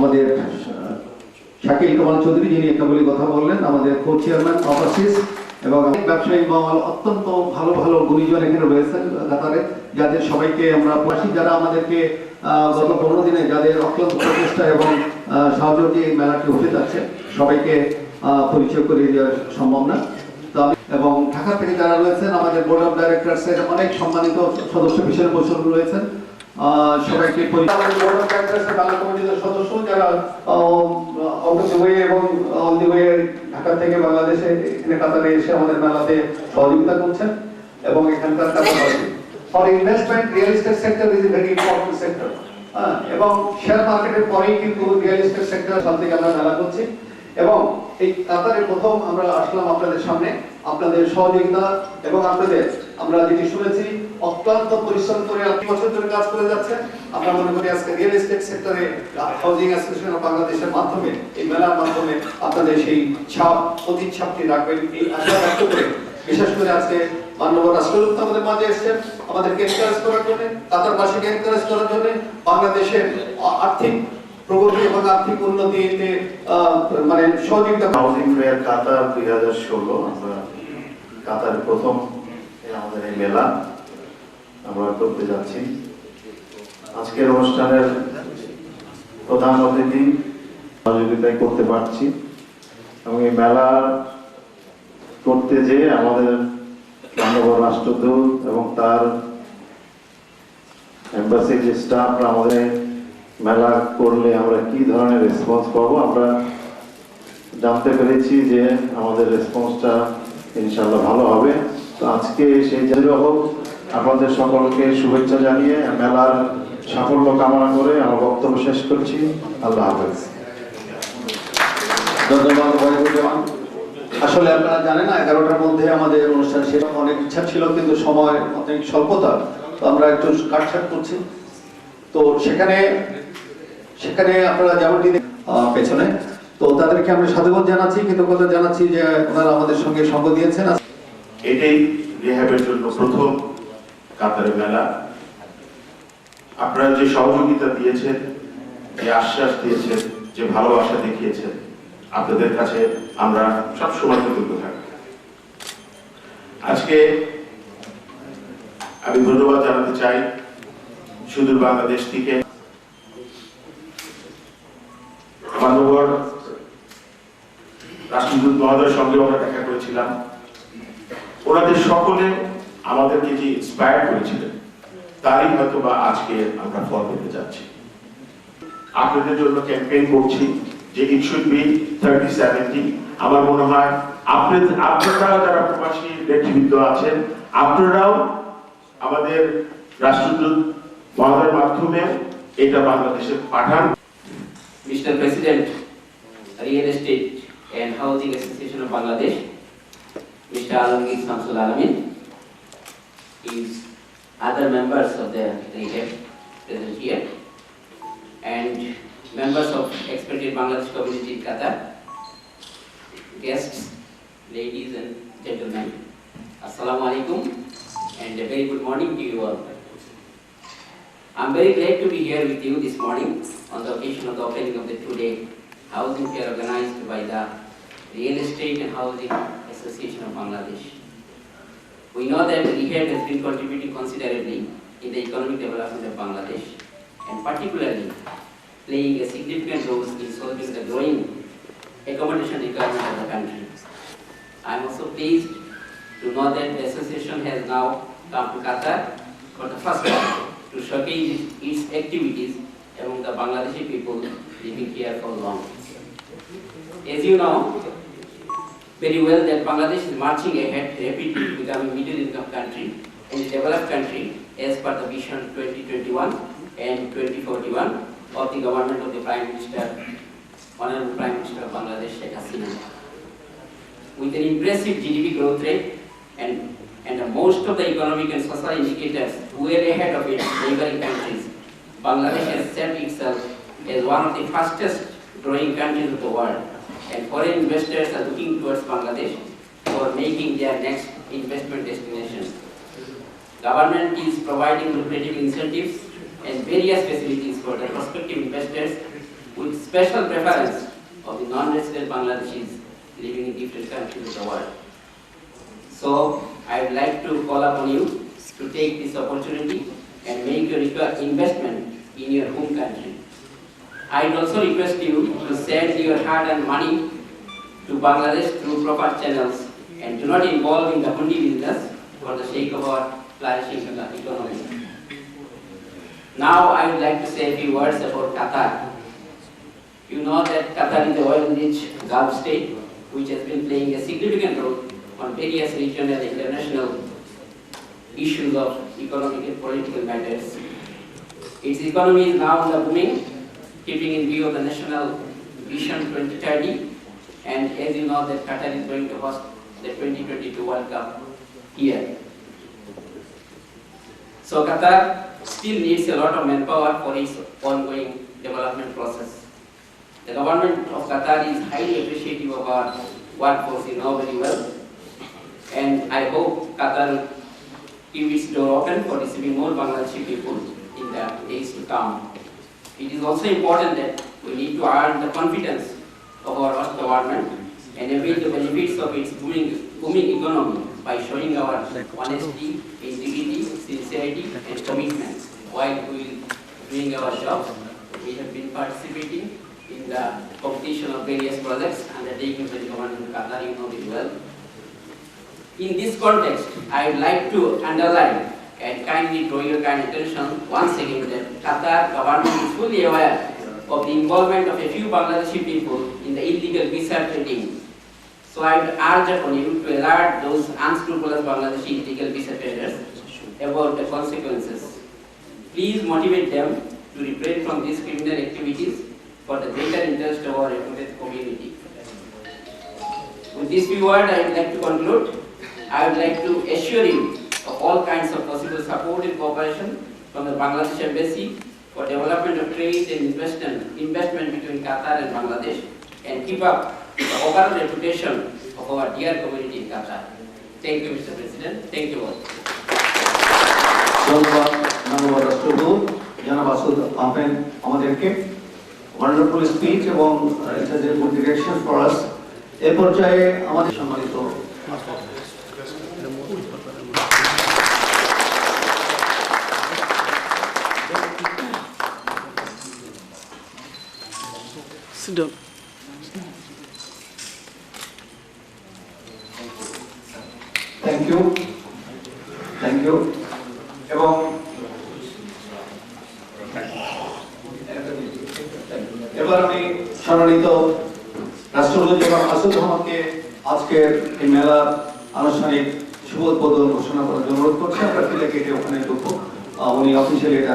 আমাদের শাকিল কামাল চৌধুরী যিনি একাবলি কথা বললেন, আমাদের কো চেয়ারম্যান অফাসিস এবং ব্যবসায়ী মহল অত্যন্ত ভালো ভালো গুণীজন এখানে রয়েছেন কাতারে, যাদের সবাইকে আমরা পাশি যারা আমাদেরকে গত পনেরো দিনে যাদের অক্লান্ত প্রচেষ্টা এবং সহযোগী এই মেলাটি হতে যাচ্ছে, সবাইকে পরিচয় করিয়ে দেওয়া সম্ভব না। এবং ঢাকা থেকে যারা রয়েছেন, আমাদের বোর্ড অফ ডাইরেক্টরসের অনেক সম্মানিত সদস্য বিশেষ বছর রয়েছেন। সবাইকে সদস্য যারা অফ এবং ঢাকা থেকে বাংলাদেশে, এখানে কাতারে এসে আমাদের মেলাতে সহযোগিতা করছেন এবং এখানকার for investment real estate sector is very important sector এবং শেয়ার মার্কেটের পরেই কিন্তু রিয়েল এস্টেট সেক্টর সব থেকে আমরা মেলা করছি। এবং এই কাতারে প্রথম আমরা আসলাম আপনাদের সামনে, আপনাদের সহযোগিতা এবং আপনাদের, আমরা যেটি শুনেছি অক্লান্ত পরিশ্রম করে আপনি বছর ধরে কাজ করে যাচ্ছেন। আমরা মনে করি আজকে রিয়েল এস্টেট সেক্টরে হাউজিং অ্যাসোসিয়েশন অফ বাংলাদেশের মাধ্যমে, এই মেলার মাধ্যমে আপনাদের সেই ছাপ প্রতিচ্ছাপটি রাখবেন। এই আশা ব্যক্ত করে, বিশেষ করে আজকে মাননীয় রাষ্ট্রদূত আমাদের মাঝে এসেছেন। আমাদেরকে এনকারেজ করার জন্য কাতারবাসীকে এনকারেজ করার জন্য বাংলাদেশের আর্থিক প্রগতি এবং আর্থিক উন্নতিতে মানে সহযোগিতা হাউজিং ফেয়ার কাতার দুই হাজার ষোলো, আমরা কাতার প্রথম আমাদের এই মেলা। আমরা করতে যাচ্ছি। আজকের অনুষ্ঠানের প্রধান অতিথি সহযোগিতায় করতে পারছি। এবং এই মেলা করতে যে আমাদের মাননীয় রাষ্ট্রদূত এবং তার এম্বাসি যে স্টাফরা আমাদের মেলা করলে আমরা কি ধরনের রেসপন্স পাবো, আমরা জানতে পেরেছি যে আমাদের রেসপন্সটা ইনশাল্লাহ ভালো হবে। তো আজকে সেই জায়গা হোক আপনাদের সকলকে শুভেচ্ছা জানিয়ে মেলার সাফল্য কামনা করে আমার বক্তব্য শেষ করছি। আল্লাহ হাফেজ। ধন্যবাদ আসলে আপনারা জানেন না এগারোটার মধ্যে আমাদের অনুষ্ঠান শেষ অনেক ইচ্ছা ছিল কিন্তু সময় অনেক স্বল্পতা। তো আমরা একটু কাটছাট করছি। তো সেখানে সেখানে আপনারা যেমনটি পেছনে। তো তাদেরকে আমরা সাধুবাদ জানাচ্ছি কৃতজ্ঞতা জানাচ্ছি যে ওনারা আমাদের সঙ্গে সঙ্গ দিয়েছেন। এটাই রেহাবের জন্য প্রথম কাতারে মেলা। আপনারা যে সহযোগিতা দিয়েছেন, যে আশ্বাস দিয়েছেন, যে ভালোবাসা দেখিয়েছেন, আপনাদের কাছে আমরা সব সময় কৃতজ্ঞ থাকব আজকে আমি ধন্যবাদ জানাতে চাই সুদূর বাংলাদেশ থেকে। মানবর রাষ্ট্রদূত মহোদয়ের সঙ্গে আমরা দেখা করেছিলাম। হয়তো বা আজকে আমরা ফল পেতে যাচ্ছি আপনাদের জন্য ক্যাম্পেইন করছি যে it should be thirty seventy আমার মনে হয় আপনাদের আপনারা যারা প্রবাসী নেতৃবৃন্দ আছেন আপনারাও আমাদের রাষ্ট্রদূত মহোদয়ের মাধ্যমে এটা বাংলাদেশে পাঠান Mr. President, Real Estate and Housing Association of Bangladesh, Mr. Alamgir Samsul Alamin, is other members of the REHAB present uh, here, and members of expected Bangladesh community in Qatar, guests, ladies and gentlemen, Assalamu alaikum, and a very good morning to you all. I'm very glad to be here with you this morning on the occasion of the opening of the two-day housing fair organized by the Real Estate and Housing Association of Bangladesh. We know that REHAB has been contributing considerably in the economic development of Bangladesh and particularly playing a significant role in solving the growing accommodation requirement of the country. I am also pleased to know that the association has now come to Qatar for the first time to showcase its activities among the Bangladeshi people living here for long. As you know very well that Bangladesh is marching ahead rapidly to becoming a middle income country and a developed country as per the vision 2021 and 2041 of the government of the Prime Minister, Honorable Prime Minister of Bangladesh, Sheikh Hasina. With an impressive GDP growth rate and and most of the economic and social indicators well ahead of its neighboring countries. Bangladesh has set itself as one of the fastest growing countries of the world, and foreign investors are looking towards Bangladesh for making their next investment destination. Government is providing lucrative incentives and various facilities for the prospective investors with special preference of the non-resident Bangladeshis living in different countries of the world. So I would like to call upon you to take this opportunity and make your investment in your home country. I would also request you to send your hard-earned money to Bangladesh through proper channels and do not involve in the hundi business for the sake of our flourishing economy. Now I would like to say a few words about Qatar. You know that Qatar is a oil-rich Gulf state which has been playing a significant role on various regional and international issues of economic and political matters. Its economy is now on the booming, keeping in view of the National Vision 2030 and as you know that Qatar is going to host the 2022 World Cup here. So Qatar still needs a lot of manpower for its ongoing development process. The government of Qatar is highly appreciative of our workforce, you know very well. And I hope Qatar will keep its door open for receiving more Bangladeshi people in the days to come. It is also important that we need to earn the confidence of our host government and avail the benefits of its booming, booming economy by showing our honesty, integrity, sincerity and commitment while we doing our jobs. We have been participating in the competition of various projects undertaken by the government of Qatar, you know very well. In this context, I would like to underline and kindly draw your kind attention once again that Qatar government is fully aware of the involvement of a few Bangladeshi people in the illegal visa trading. So I would urge upon you to alert those unscrupulous Bangladeshi illegal visa traders about the consequences. Please motivate them to refrain from these criminal activities for the greater interest of our community. With this few words, I would like to conclude. I would like to assure you all kinds of possible support and cooperation from the Bangladesh Embassy for development of trade and investment, investment between Qatar and Bangladesh and keep up the overall reputation of our dear community in Qatar. Thank you, Mr. President. Thank you all. ধন্যবাদ ধন্যবাদ রাষ্ট্রদূত জানাব আসাদ আহমেদ আমাদেরকে wonderful speech এবং এটা যে good direction for us এ পর্যায়ে আমাদের সম্মানিত Sit down. Thank you thank you এবং এবার আমি সম্মানিত রাষ্ট্রপতি আজকের এই মেলার আনুষ্ঠানিক শুভ উদ্বোধন ঘোষণা করার জন্য অনুরোধ করছি। আমরা ফিলে কেটে ওখানে ঢুকবো। উনি অফিসিয়ালি এটা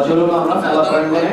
চলুন আমরা মেলা প্রাঙ্গণে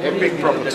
Epic properties.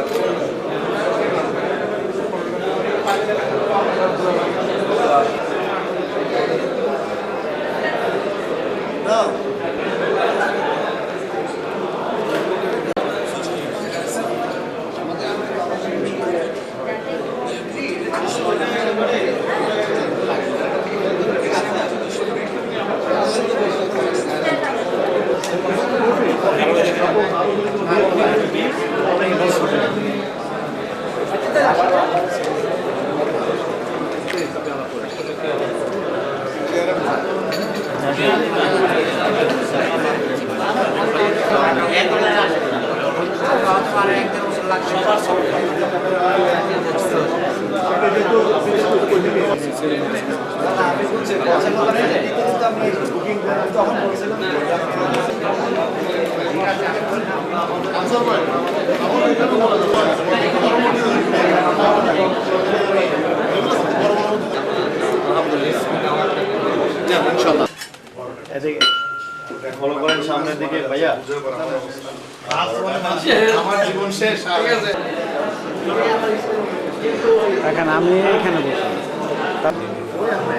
Thank you. এদিকে ফলো সামনের দিকে ভাইয়া আমার জীবন শেষ আমি এখানে বসি। আমি